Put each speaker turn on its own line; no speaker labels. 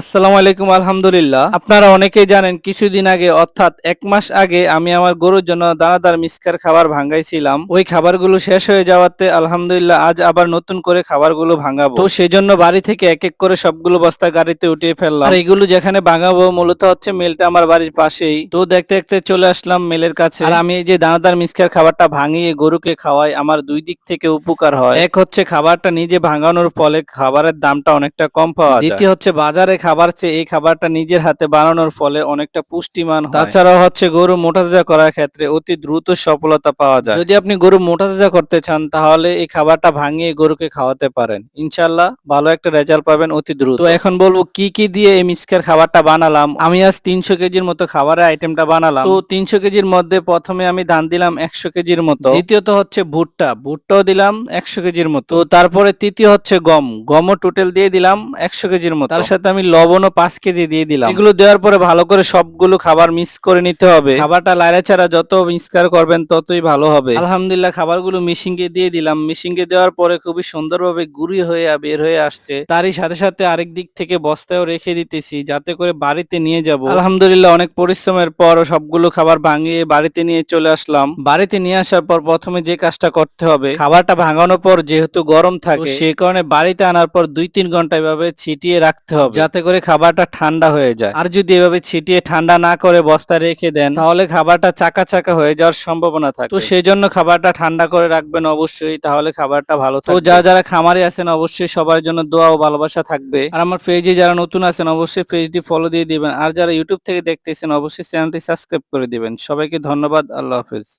আসসালামু আলাইকুম, আলহামদুলিল্লাহ। আপনারা অনেকেই জানেন, কিছুদিন আগে, অর্থাৎ এক মাস আগে, আমি আমার গরুর জন্য দানাদার মিসকার খাবার ভাঙ্গাইছিলাম। ওই খাবারগুলো শেষ হয়ে যাওয়াতে, আলহামদুলিল্লাহ, আজ আবার নতুন করে খাবারগুলো ভাঙাবো। তো সেজন্য বাড়ি থেকে এক এক করে সবগুলো বস্তা গাড়িতে উঠিয়ে ফেললাম। আর এগুলো যেখানে ভাঙাবো, মূলত হচ্ছে মিলটা আমার বাড়ির পাশেই। তো দেখতে দেখতে চলে আসলাম মেলের কাছে। আর আমি এই যে দানাদার মিসকার খাবারটা ভাঙিয়ে গরুকে খাওয়াই, আমার দুই দিক থেকে উপকার হয়। এক হচ্ছে খাবারটা নিজে ভাঙানোর ফলে খাবারের দামটা অনেকটা কম পাওয়া দ্বিতীয় হচ্ছে বাজারে খাবার চেয়ে এই খাবারটা নিজের হাতে বানানোর ফলে অনেকটা পুষ্টিমান তাছাড়াও হচ্ছে গরু মোটাতাজা করার ক্ষেত্রে অতি দ্রুত সফলতা পাওয়া যায়। যদি আপনি গরু মোটাতাজা করতে চান তাহলে এই খাবারটা ভাঙিয়ে গরুকে খাওয়াতে পারেন। ইনশাল্লাহ ভালো একটা রেজাল্ট পাবেন অতি দ্রুত। তো এখন বলব কি কি দিয়ে এই মিসকের খাবারটা বানালাম? আমি আজ তিনশো কেজির মতো খাবারের আইটেমটা বানালাম। তো তিনশো কেজির মধ্যে প্রথমে আমি ধান দিলাম একশো কেজির মতো। দ্বিতীয়ত হচ্ছে ভুট্টা। ভুট্টাও দিলাম একশো কেজির মতো। তারপরে তৃতীয় হচ্ছে গম। গমও টোটাল দিয়ে দিলাম একশো কেজির মতো। তার সাথে আমি লবণও পাঁচ কেজি দিয়ে দিলাম। এগুলো দেওয়ার পরে ভালো করে সবগুলো খাবার মিক্স করে নিতে হবে। খাবারটা লাইরা ছাড়া যত মিক্সকার করবেন ততই ভালো হবে। আলহামদুলিল্লাহ খাবারগুলো মিশিংকে দিয়ে দিলাম। মিশিংকে দেওয়ার পরে খুবই সুন্দরভাবে গুড়ি হয়ে বের হয়ে আসছে। তারই সাথে সাথে আরেক দিক থেকে বস্তায়ও রেখে দিতেছি যাতে করে বাড়িতে নিয়ে যাব। আলহামদুলিল্লাহ অনেক পরিশ্রমের পর সবগুলো খাবার ভাঙিয়ে বাড়িতে নিয়ে চলে আসলাম। বাড়িতে নিয়ে আসার পর প্রথমে যে কাজটা করতে হবে খাবারটা ভাঙানোর পর যেহেতু গরম থাকে সে কারণে বাড়িতে আনার পর দুই তিন ঘণ্টা এভাবে ছিটিয়ে রাখতে হবে। যাতে করে খাবারটা ঠান্ডা হয়ে যায়। আর যদি এভাবে ছিটিয়ে ঠান্ডা না করে বস্তা রেখে দেন তাহলে খাবারটা চাকা চাকা হয়ে যাওয়ার সম্ভাবনা থাকে। তো সেই জন্য খাবারটা ঠান্ডা করে রাখবেন অবশ্যই তাহলে খাবারটা ভালো তো যারা যারা খামারে আছেন অবশ্যই সবার জন্য দোয়া ও ভালোবাসা থাকবে। আর আমার পেজে যারা নতুন আছেন অবশ্যই পেজটি ফলো দিয়ে দিবেন। আর যারা ইউটিউব থেকে দেখতেছেন অবশ্যই চ্যানেলটি সাবস্ক্রাইব করে দিবেন। সবাইকে ধন্যবাদ আল্লাহ হাফেজ।